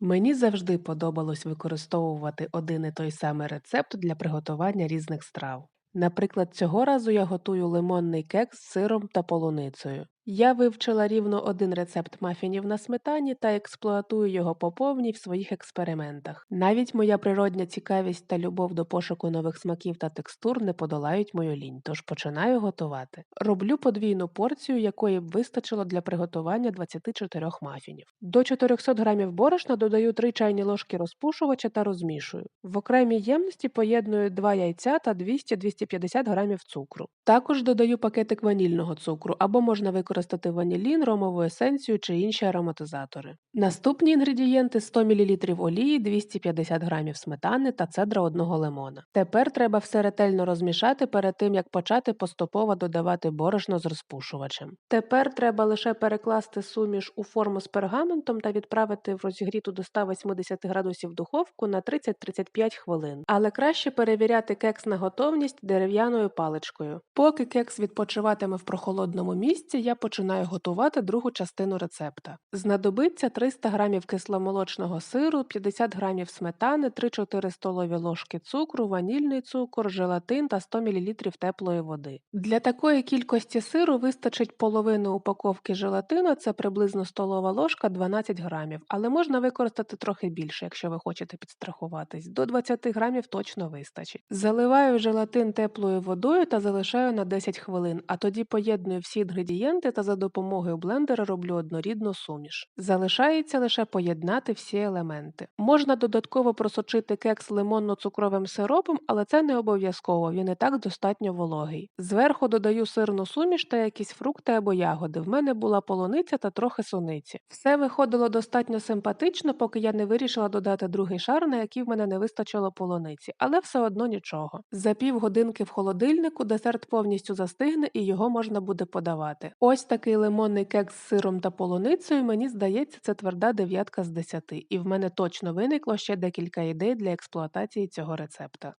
Мені завжди подобалось використовувати один і той самий рецепт для приготування різних страв. Наприклад, цього разу я готую лимонний кекс з сиром та полуницею. Я вивчила рівно один рецепт мафінів на сметані та експлуатую його по повній в своїх експериментах. Навіть моя природня цікавість та любов до пошуку нових смаків та текстур не подолають мою лінь, тож починаю готувати. Роблю подвійну порцію, якої б вистачило для приготування 24 мафінів. До 400 грамів борошна додаю 3 чайні ложки розпушувача та розмішую. В окремій ємності поєдную 2 яйця та 200-250 грамів цукру. Також додаю пакетик ванільного цукру або можна використати ванілін, ромову есенцію чи інші ароматизатори. Наступні інгредієнти 100 мл олії, 250 грамів сметани та цедра одного лимона. Тепер треба все ретельно розмішати перед тим, як почати поступово додавати борошно з розпушувачем. Тепер треба лише перекласти суміш у форму з пергаментом та відправити в розігріту до 180 градусів духовку на 30-35 хвилин. Але краще перевіряти кекс на готовність дерев'яною паличкою. Поки кекс відпочиватиме в прохолодному місці, я починаю готувати другу частину рецепта. Знадобиться 300 г кисломолочного сиру, 50 г сметани, 3-4 столові ложки цукру, ванільний цукор, желатин та 100 мл теплої води. Для такої кількості сиру вистачить половини упаковки желатину, це приблизно столова ложка 12 грамів, але можна використати трохи більше, якщо ви хочете підстрахуватись. До 20 грамів точно вистачить. Заливаю желатин теплою водою та залишаю на 10 хвилин, а тоді поєдную всі інгредієнти та за допомогою блендера роблю однорідну суміш. Залишається лише поєднати всі елементи. Можна додатково просочити кекс лимонно-цукровим сиропом, але це не обов'язково, він і так достатньо вологий. Зверху додаю сирну суміш та якісь фрукти або ягоди. В мене була полуниця та трохи суниці. Все виходило достатньо симпатично, поки я не вирішила додати другий шар, на який в мене не вистачило полуниці, але все одно нічого. За півгодинки в холодильнику десерт повністю застигне і його можна буде подавати. Ось такий лимонний кекс з сиром та полуницею, мені здається, це тверда дев'ятка з десяти, і в мене точно виникло ще декілька ідей для експлуатації цього рецепта.